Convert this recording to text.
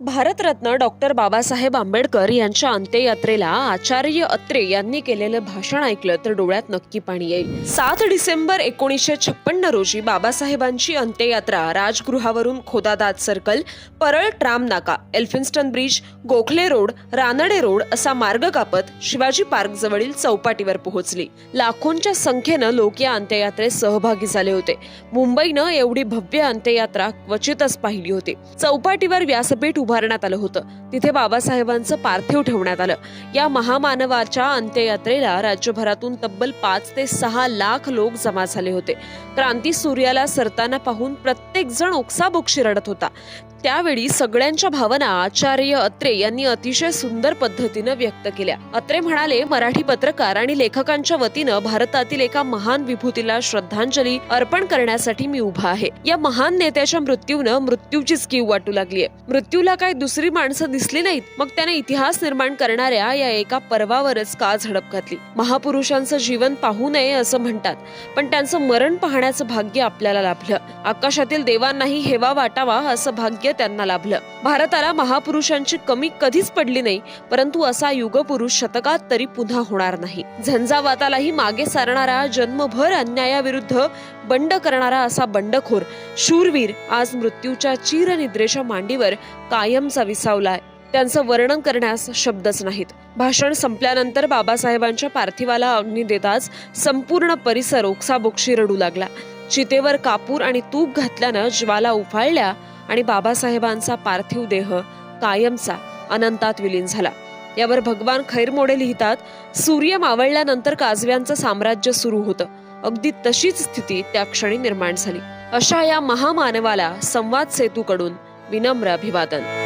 Bharat Ratna doctor Babasaheb Ambedkar यांच्या अंत्ययात्रेला आचार्य अत्रे यांनी केलेलं भाषण ऐकलं तर डोळ्यात नक्की पाणी येईल. सात डिसेंबर एकोणीसशे छप्पन्न रोजी बाबासाहेबांची अंत्ययात्रा राजगृहावरून खोदादात सर्कल परळ ट्राम नाका Elphinstone bridge Gokhale road Ranade road असा मार्ग कापत शिवाजी पार्क जवळील चौपाटीवर पोहोचली. लाखोंच्या संख्येनं लोक या अंत्ययात्रेत सहभागी झाले होते. मुंबईनं एवढी भव्य अंत्ययात्रा क्वचितच पाहिली होती. चौपाटीवर व्यासपीठ उभारण्यात आलं होतं. तिथे बाबासाहेबांचं पार्थिव ठेवण्यात आलं. या महामानवाच्या अंत्ययात्रेला राज्यभरातून तब्बल पाच ते सहा लाख लोक जमा झाले होते. क्रांती सूर्याला सरताना पाहून प्रत्येक जण ओक्साबोक्षी रडत होता. त्यावेळी सगळ्यांच्या भावना आचार्य अत्रे यांनी अतिशय सुंदर पद्धतीनं व्यक्त केल्या. अत्रे म्हणाले मराठी पत्रकार आणि लेखकांच्या वतीनं भारतातील एका महान विभूतीला श्रद्धांजली अर्पण करण्यासाठी मी उभा आहे. या महान नेत्याच्या मृत्यूनं मृत्यूचीच कीव वाटू लागलीय. मृत्यूला काय दुसरी माणसं दिसली नाहीत. मग त्याने इतिहास निर्माण करणाऱ्या या एका पर्वावरच का झडप घातली? महापुरुषांचं जीवन पाहू नये असं म्हणतात पण त्यांचं मरण पाहण्याचं भाग्य आपल्याला लाभलं. आकाशातील देवांनाही हेवा वाटावा असं भाग्य त्यांना लाभलं. भारताला महापुरुषांची कमी कधीच पडली नाही परंतु असा युगपुरुष शतकात तरी पुन्हा होणार नाही. झंझावातालाही मागे सारणारा जन्मभर अन्यायाविरुद्ध बंड करणारा असा बंडखोर शूरवीर आज मृत्यूच्या चिरनिद्रेच्या मांडीवर काय कायमचा विसावलाय. त्यांचं वर्णन करण्यास शब्दच नाहीत. भाषण संपल्यानंतर बाबासाहेबांच्या पार्थिवाला अग्नी देताच संपूर्ण परिसर ओक्साबोक्षी रडू लागला. चितेवर कापूर आणि तूप घातल्यानं ज्वाला उफाळल्या आणि बाबासाहेबांचा पार्थिव देह कायमचा अनंतात विलीन झाला. यावर भगवान खैरमोडे लिहितात सूर्य मावळल्यानंतर काजव्यांचं साम्राज्य सुरू होतं. अगदी तशीच स्थिती त्या क्षणी निर्माण झाली. अशा या महामानवाला संवाद सेतूकडून विनम्र अभिवादन.